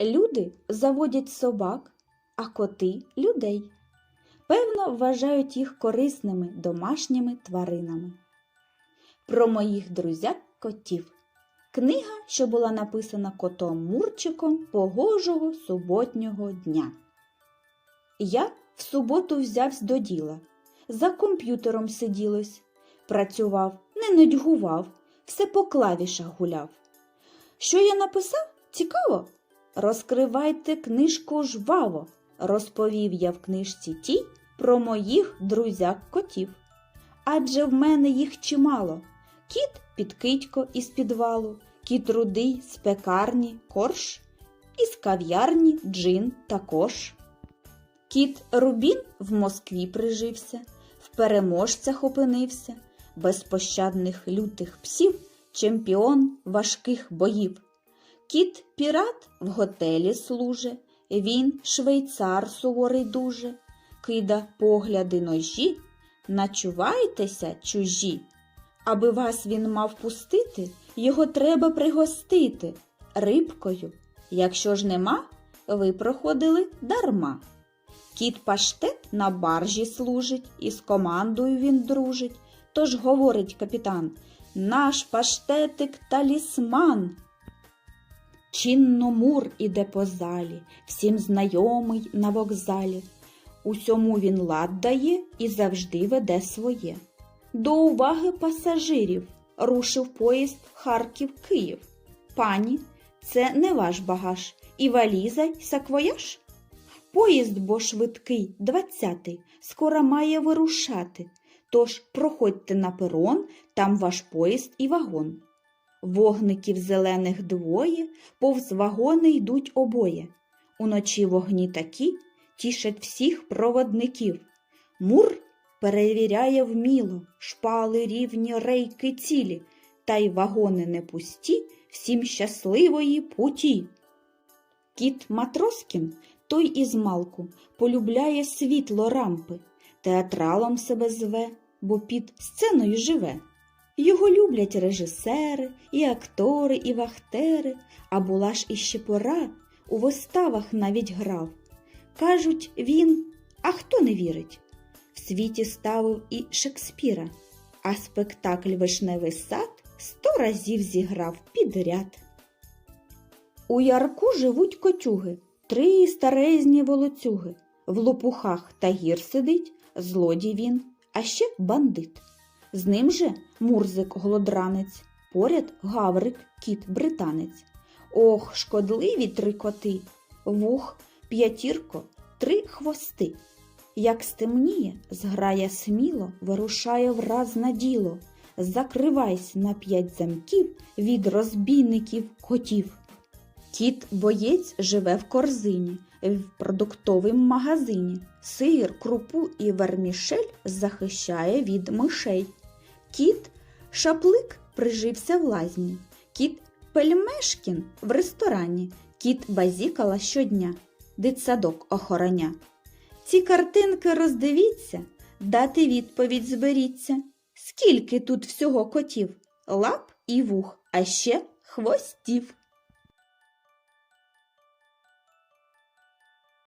Люди заводять собак, а коти людей. Певно, вважають їх корисними домашніми тваринами. Про моїх друзяк котів. Книга, що була написана котом Мурчиком погожого суботнього дня. Я в суботу взявсь до діла. За комп'ютером сиділось, працював, не нудьгував, все по клавішах гуляв. Що я написав? Цікаво? Розкривайте книжку жваво, розповів я в книжці тій про моїх друзяк котів. Адже в мене їх чимало. Кіт підкидько із підвалу, кіт рудий з пекарні корж, із кав'ярні джин також. Кіт Рубін в Москві прижився, в переможцях опинився, безпощадних лютих псів, чемпіон важких боїв. Кіт пірат в готелі служе, він швейцар суворий дуже, кида погляди ножі, начувайтеся чужі. Аби вас він мав пустити, його треба пригостити рибкою. Якщо ж нема, ви проходили дарма. Кіт паштет на баржі служить, і з командою він дружить. Тож говорить капітан, наш паштетик талісман. Чинно мур іде по залі, всім знайомий на вокзалі. Усьому він лад дає і завжди веде своє. До уваги пасажирів рушив поїзд Харків-Київ. Пані, це не ваш багаж, і валіза й саквояж. Поїзд бо швидкий, двадцятий, скоро має вирушати. Тож проходьте на перон, там ваш поїзд і вагон. Вогників зелених двоє, повз вагони йдуть обоє. Уночі вогні такі тішать всіх проводників. Мур перевіряє вміло, шпали рівні рейки цілі, та й вагони не пусті, всім щасливої путі. Кіт Матроскін, той із малку, полюбляє світло рампи, театралом себе зве, бо під сценою живе. Його люблять режисери, і актори, і вахтери, а була ж іще пора, у виставах навіть грав. Кажуть, він, а хто не вірить? В світі ставив і Шекспіра, а спектакль Вишневий сад сто разів зіграв підряд. У ярку живуть котюги, три старезні волоцюги. В лопухах та гір сидить, злодій він, а ще бандит. З ним же мурзик голодранець, поряд гаврик, кіт британець. Ох, шкодливі три коти, вух, п'ятірко, три хвости. Як стемніє, зграя сміло, вирушає враз на діло. Закривайсь на п'ять замків від розбійників котів. Кіт боєць живе в корзині, в продуктовім магазині. Сир, крупу і вермішель захищає від мишей. Кіт шаплик прижився в лазні. Кіт пельмешкін в ресторані. Кіт базікала щодня. Дитсадок охороня. Ці картинки роздивіться, дати відповідь зберіться. Скільки тут всього котів? Лап і вух, а ще хвостів.